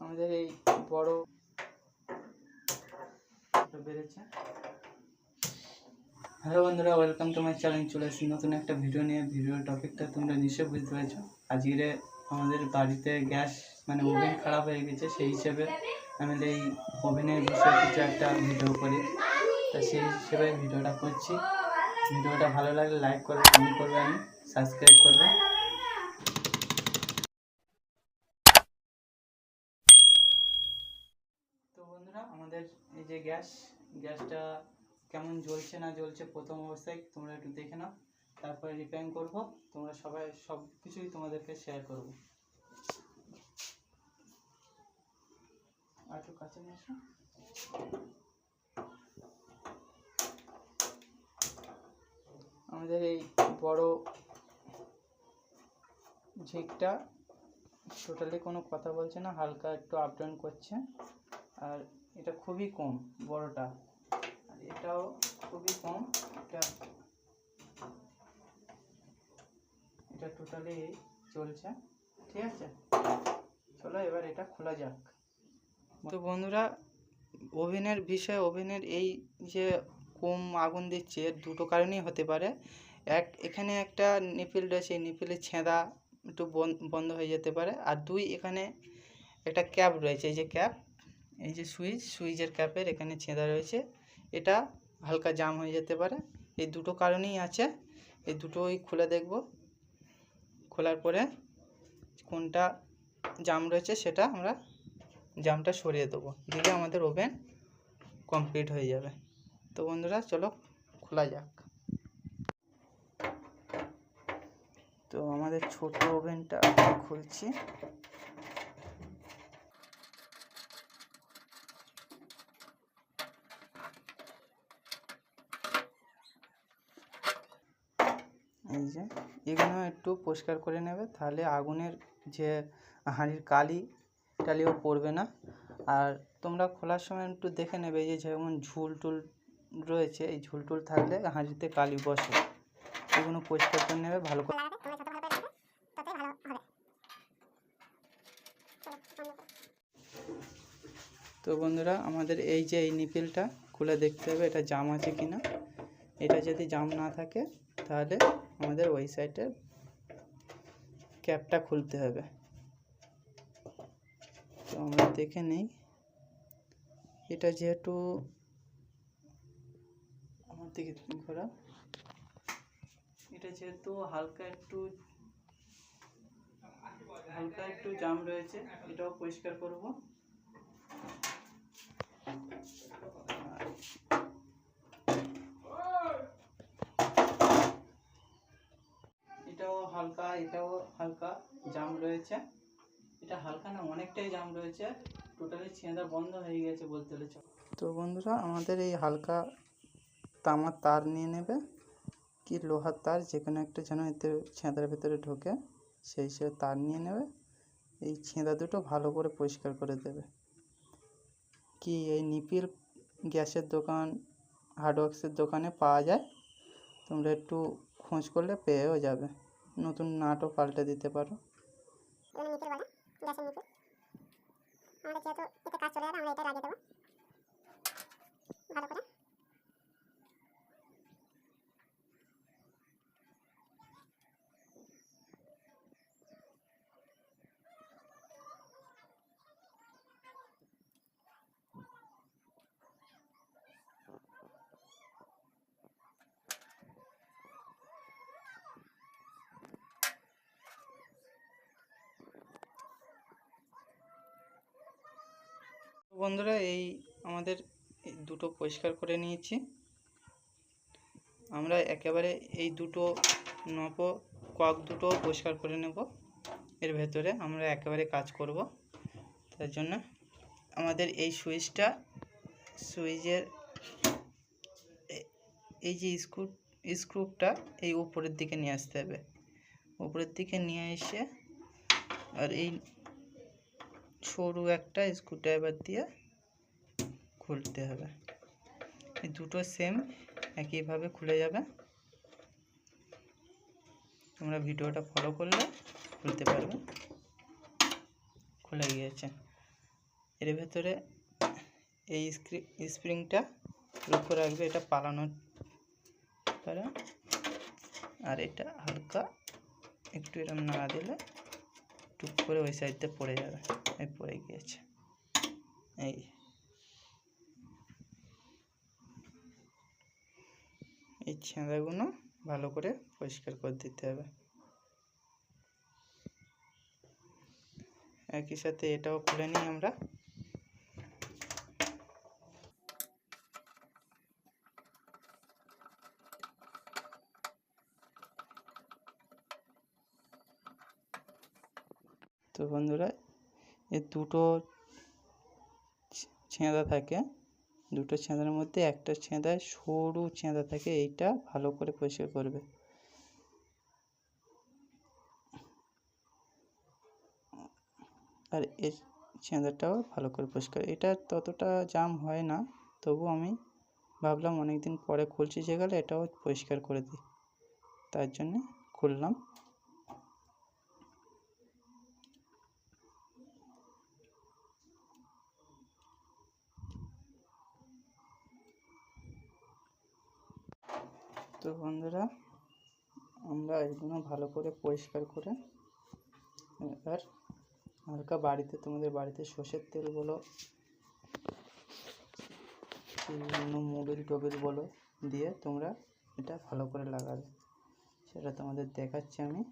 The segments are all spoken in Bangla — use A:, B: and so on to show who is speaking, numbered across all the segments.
A: আমাদের এই বড় বেড়েছে। হ্যালো বন্ধুরা ওয়েলকাম টু মাই চ্যানেল চলে এসেছি নতুন একটা ভিডিও নিয়ে। ভিডিওর টপিকটা তোমরা নিশ্চয়ই বুঝতে পেরেছ। আজকে আমাদের বাড়িতে গ্যাস মানে ওভেন খারাপ হয়ে গেছে, সেই হিসেবে আমি এই ওভেনের বিষয়ে কিছু একটা ভিডিও করি। তা সেই হিসেবে ভিডিওটা করছি। ভিডিওটা ভালো লাগলে লাইক করবে কমেন্ট করবে আমি সাবস্ক্রাইব করবে তো বন্ধুরা আমাদের এই যে গ্যাস, গ্যাসটা কেমন জ্বলছে না জ্বলছে প্রথম অবস্থায় তোমরা একটু দেখে নাও। তারপরে রিপেয়ারিং করব, তোমরা সবাই সব কিছুই তোমাদেরকে শেয়ার করব। আর একটু কাছে নিয়ে আসো। আমাদের এই বড় ঝিকটা টোটালি কোনো কথা বলছে না, হালকা একটু আপ ডাউন করছে। আর এটা খুবই কম, বড়টা। আর এটাও খুবই কম, এটা এটা টোটালি চলছে, ঠিক আছে? চলো এবার এটা খোলা যাক। তো বন্ধুরা, ওভেনের বিষয়ে, ওভেনের এই যে কম আগুন দিচ্ছে দুটো কারণেই হতে পারে। এক, এখানে একটা নিপিল রয়েছে নিপিলের ছেঁদা একটু বন- বন্ধ হয়ে যেতে পারে। আর দুই, এখানে একটা ক্যাপ রয়েছে, এই যে ক্যাপ। এই যে সুইচ সুইচের ক্যাপের এখানে ছেঁদা রয়েছে। এটা হালকা জাম হয়ে যেতে পারে। এই দুটো কারণেই আছে। এই দুটোই খুলে দেখব। খোলার পরে কোনটা জাম রয়েছে সেটা আমরা জামটা সরিয়ে দেবো। দিলে আমাদের ওভেন কমপ্লিট হয়ে যাবে। তো বন্ধুরা, চলো খোলা যাক। তো আমাদের ছোট ওভেনটা খুলছি এই যে এগুলো একটু পরিষ্কার করে নেবে তাহলে আগুনের যে হাঁড়ির কালি টালিও পড়বে না। আর তোমরা খোলার সময় একটু দেখে নেবে যে যেমন ঝুল টুল রয়েছে এই ঝুল টুল থাকলে হাঁড়িতে কালি বসে। এগুলো পরিষ্কার করে নেবে ভালো করে তো বন্ধুরা আমাদের এই যে এই নিপিলটা খুলে দেখতে হবে এটা জাম আছে কি না এটা যদি জাম না থাকে তাহলে আমাদের ওই সাইডে ক্যাপটা খুলতে হবে। তো আমরা দেখে নেই। এটা যেহেতু আমার দিকে ঘোরা এটা যেহেতু হালকা একটু হালকা একটু জাম রয়েছে, এটাও পরিষ্কার করব। এটাও হালকা এটাও হালকা জাম রয়েছে। এটা হালকা না, অনেকটাই জাম রয়েছে। টোটালি ছেঁদা বন্ধ হয়ে গেছে বলতে গেলে তো বন্ধুরা, আমাদের এই হালকা তামার তার নিয়ে নেবে। কি লোহার তার যে কোনো একটা যেন এতে ছেঁদার ভেতরে ঢোকে, সেই হিসেবে তার নিয়ে নেবে। এই ছেঁদা দুটো ভালো করে পরিষ্কার করে দেবে। কি এই নিপিল গ্যাসের দোকান, হার্ডওয়ার্কসের দোকানে পাওয়া যায়? তোমরা একটু খোঁজ করলে পেয়েও যাবে। নতুন নাটও পাল্টে দিতে পারো।
B: আমাদের যেহেতু এতে কাজ চলে যাবে, আমরা এটা লাগিয়ে দেবো। ভালো করে।
A: বন্ধুরা, এই আমাদের দুটো পরিষ্কার করে নিয়েছি। আমরা একেবারে এই দুটো নব কক দুটো পরিষ্কার করে নেব। এর ভেতরে আমরা একেবারে কাজ করব। তার জন্য আমাদের এই সুইচটা, সুইচের এই যে স্ক্রু স্ক্রুপটা এই উপরের দিকে নিয়ে আসতে হবে। উপরের দিকে নিয়ে এসে আর এই সরু একটা স্ক্রুড্রাইভার দিয়ে খুলতে হবে। দুটো সেম একইভাবে খুলে যাবে। তোমরা ভিডিওটা ফলো করলে খুলতে পারবে। খুলে গিয়েছে। এর ভেতরে এই স্প্রিংটা লক্ষ্য রাখবে, এটা পালানোর পরে আর এটা হালকা একটু এরকম নাড়া দিলে টুক করে ওই সাইডটা পড়ে যাবে। এই পড়ে গিয়েছে। এই। এই ছেঁদাগুলো ভালো করে পরিষ্কার করে দিতে হবে। একই সাথে এটাও খুলে নিই আমরা। তো বন্ধুরা এর দুটো ছেঁদা থাকে। দুটো ছেঁদার মধ্যে একটা ছেঁদায় সরু ছেঁদা থাকে, এইটা ভালো করে পরিষ্কার করবে। আর এর ছেঁদাটাও ভালো করে পরিষ্কার। এটা ততটা জাম হয় না, তবু আমি ভাবলাম অনেক দিন পরে খুলছি যে গেলে এটাও পরিষ্কার করে দিই। তার জন্যে খুললাম তো বন্ধুরা, আমরা এগুলো ভালো করে পরিষ্কার করে এবার হালকা বাড়িতে, তোমাদের বাড়িতে সর্ষের তেল বলো বিভিন্ন মোবিল টোবিল বলো, দিয়ে তোমরা এটা ভালো করে লাগাবে। সেটা তোমাদের দেখাচ্ছি আমি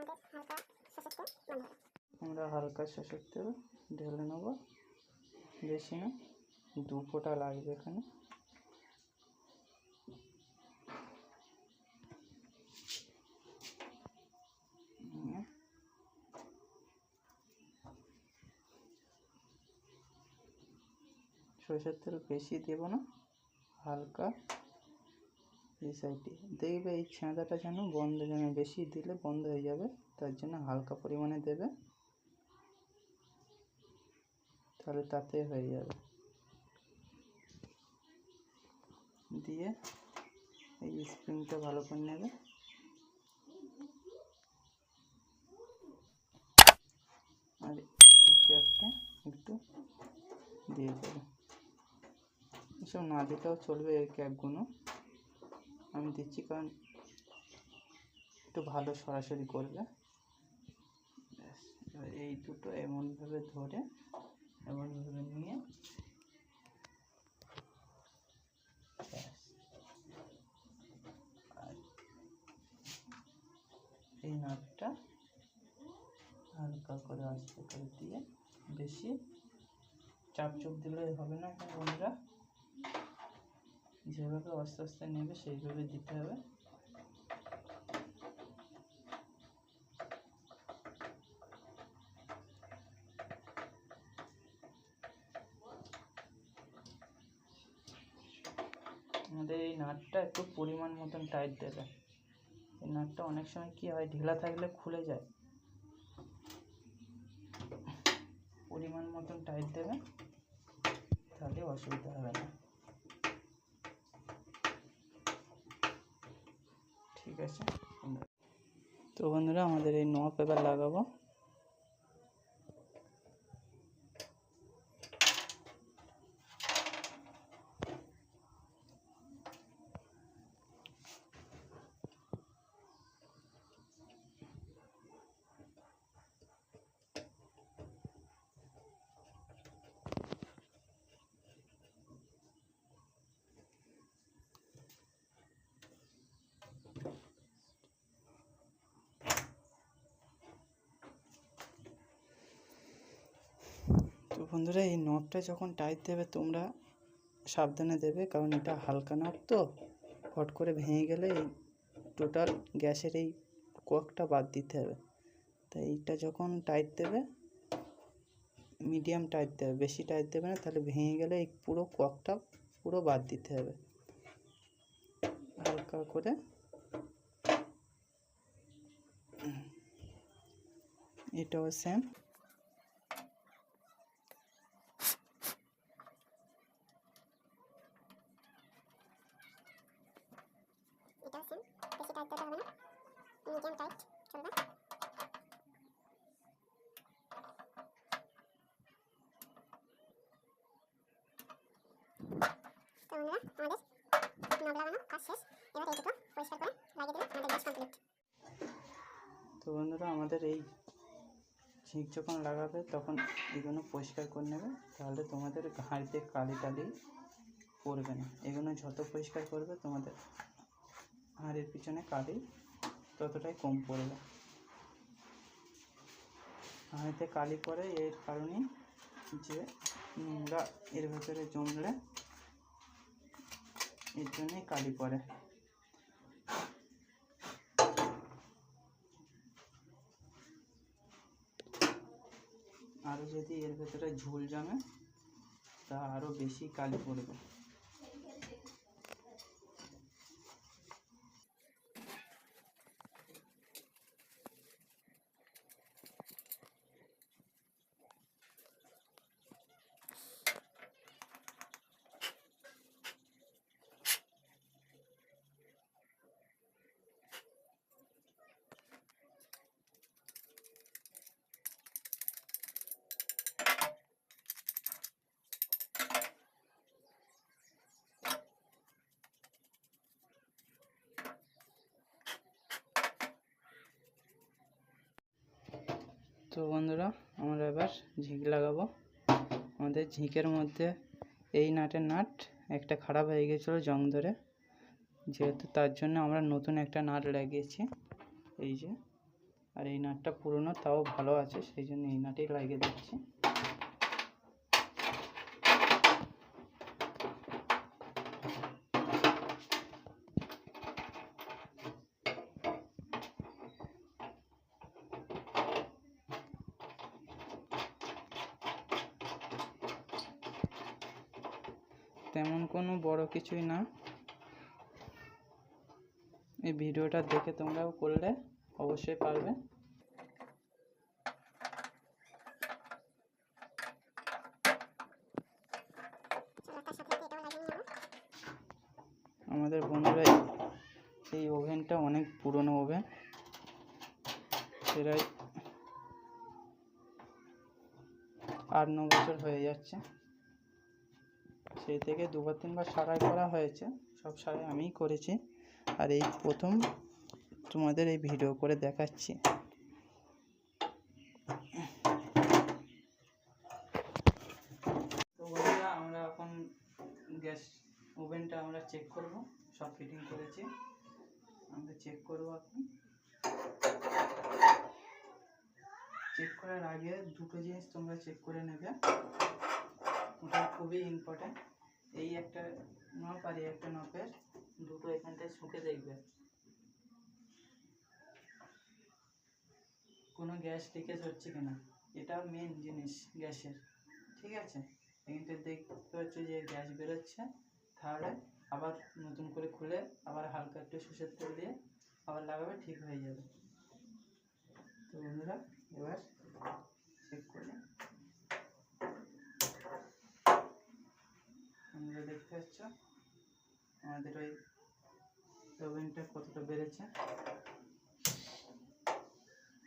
B: আমাদের হালকা সরষের তেল বন্ধ হবে
A: আমরা হালকা সর্ষের তেল ঢেলে নেব। বেশি না, দু ফোঁটা লাগবে এখানে। সরষের তেল বেশি দেব না, হালকা এই সাইডে দেখবে এই ছেঁদাটা যেন বন্ধ, যেন বেশি দিলে বন্ধ হয়ে যাবে। তার জন্য হালকা পরিমাণে দেবে। তাহলে তাতে হয়ে যাবে। দিয়ে এই স্প্রিংটা ভালো করে নেবে। আর ক্যাপটা একটু দিয়ে দেবে। এসব না দিতেও চলবে এই ক্যাপগুলো আমি দিচ্ছি কারণ একটু ভালো সরাসরি করবে। এই দুটো এমনভাবে ধরে, এমনভাবে নিয়ে। এই নাটটা হালকা করে আস্তে করে দিয়ে বেশি চাপ চোপ দিলে হবে না বন্ধুরা যেভাবে আস্তে আস্তে নেবে সেইভাবে দিতে হবে। আমাদের এই নাটটা একটু পরিমাণ মতন টাইট দেবে। এই নাটটা অনেক সময় কি হয়, ঢিলা থাকলে খুলে যায়। পরিমাণ মতন টাইট দেবে, তাহলে অসুবিধা হবে না। ঠিক আছে? তো বন্ধুরা, আমাদের এই নব এবার লাগাবো। বন্ধুরা, এই নবটা যখন টাইট দেবে তোমরা সাবধানে দেবে, কারণ এটা হালকা নব তো। হট করে ভেঙে গেলে এই টোটাল গ্যাসের এই ককটা বাদ দিতে হবে। তাই এইটা যখন টাইট দেবে মিডিয়াম টাইট দেবে, বেশি টাইট দেবে না, তাহলে ভেঙে গেলে এই পুরো ককটা পুরো বাদ দিতে হবে। হালকা করে। এটাও সেম
B: করতে হবে না মিডিয়াম টাইট চলবে তো বন্ধুরা আমাদের নব লাগানো কাজ শেষ এবার এই দুটো পরিষ্কার করে লাগিয়ে দিলে আমাদের কমপ্লিট
A: তো বন্ধুরা আমাদের এই ঝিঁক যখন লাগাবে তখন এগুলো পরিষ্কার করে নেবে তাহলে তোমাদের হাঁড়িতে কালি টালি পড়বে না এগুলো যত পরিষ্কার করবে তোমাদের হাঁড়ির পিছনে কালি ততটাই কম পড়বে হাঁড়িতে কালি পড়ে, এর কারণে যে নোংরা এর ভেতরে জমলে এর জন্যই কালি পরে আরও যদি এর ভেতরে ঝোল জমে, তা আরও বেশি কালি পড়বে। তো বন্ধুরা, আমরা এবার ঝিঁক লাগাবো। আমাদের ঝিঁকের মধ্যে এই নাটের নাট একটা খারাপ হয়ে গেছিল জং ধরে। যেহেতু তার জন্য আমরা নতুন একটা নাট লাগিয়েছি, এই যে। আর এই নাটটা পুরনো, তাও ভালো আছে, সেই জন্য এই নাটেই লাগিয়ে দিচ্ছি তেমন কোনো বড় কিছুই না। এই ভিডিওটা দেখে তোমরাও করলে অবশ্যই পারবে
B: চলো তার সাথে সাথে এটাও লাগিয়ে নেব
A: আমাদের বন্ধুরা এই- এই ওভেনটা অনেক পুরনো ওভেন প্রায় আট ন বছর হয়ে যাচ্ছে সেই থেকে দুবার তিনবার সারাই করা হয়েছে, সব সারাই আমিই করেছি। আর এই প্রথম তোমাদের এই ভিডিও করে দেখাচ্ছি। তো বন্ধুরা, আমরা এখন গ্যাস ওভেনটা আমরা চেক করব, সব ফিটিং করেছি। আমরা চেক করব এখন। চেক করার আগে দুটো জিনিস তোমরা চেক করে নেবে। ওটা খুবই ইম্পর্ট্যান্ট এই একটা নব আর এই একটা নবের দুটো এখানটায় শুকে দেখবে। কোনো গ্যাস লিকেজ হচ্ছে কিনা এটা মেন জিনিস গ্যাসের, ঠিক আছে? এখানটা দেখতে পাচ্ছ যে গ্যাস বেরোচ্ছে, তাহলে আবার নতুন করে খুলে আবার হালকা একটু সর্ষের তেল দিয়ে আবার লাগাবে, ঠিক হয়ে যাবে। তো বন্ধুরা, এবার চেক করে তোমরা দেখতে পাচ্ছ? আমাদের ওই ওভেনটা কতটা বেড়েছে?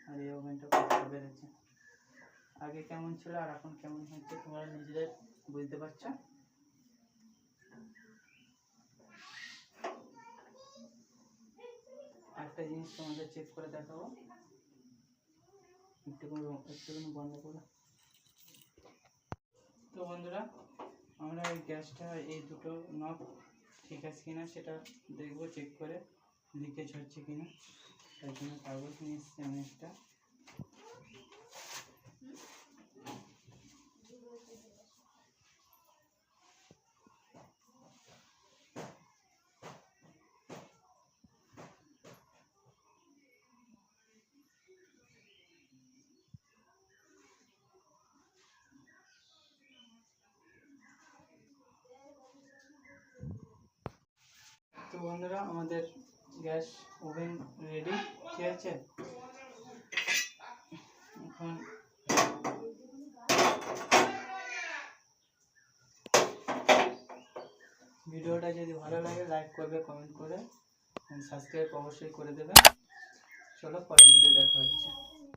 A: আর এই ওভেনটা কতটা বেড়েছে? আগে কেমন ছিল আর এখন কেমন হচ্ছে তোমরা নিজেদের বুঝতে পারছ? একটা জিনিস তোমাদের চেক করে দেখাবো। একটু একটুখানি বন্ধ করো। তো বন্ধুরা আমরা এই গ্যাসটা, এই দুটো নব ঠিক আছে কিনা সেটা দেখব চেক করে লিকেজ হচ্ছে কিনা। তার জন্য কাগজ নিয়ে এসছি আমি একটা তো বন্ধুরা, আমাদের গ্যাস ওভেন রেডি, ঠিক আছে? এখন ভিডিওটা যদি ভালো লাগে লাইক করবে কমেন্ট করে সাবস্ক্রাইব অবশ্যই করে দেবে। চলো, পরের ভিডিও দেখা হচ্ছে।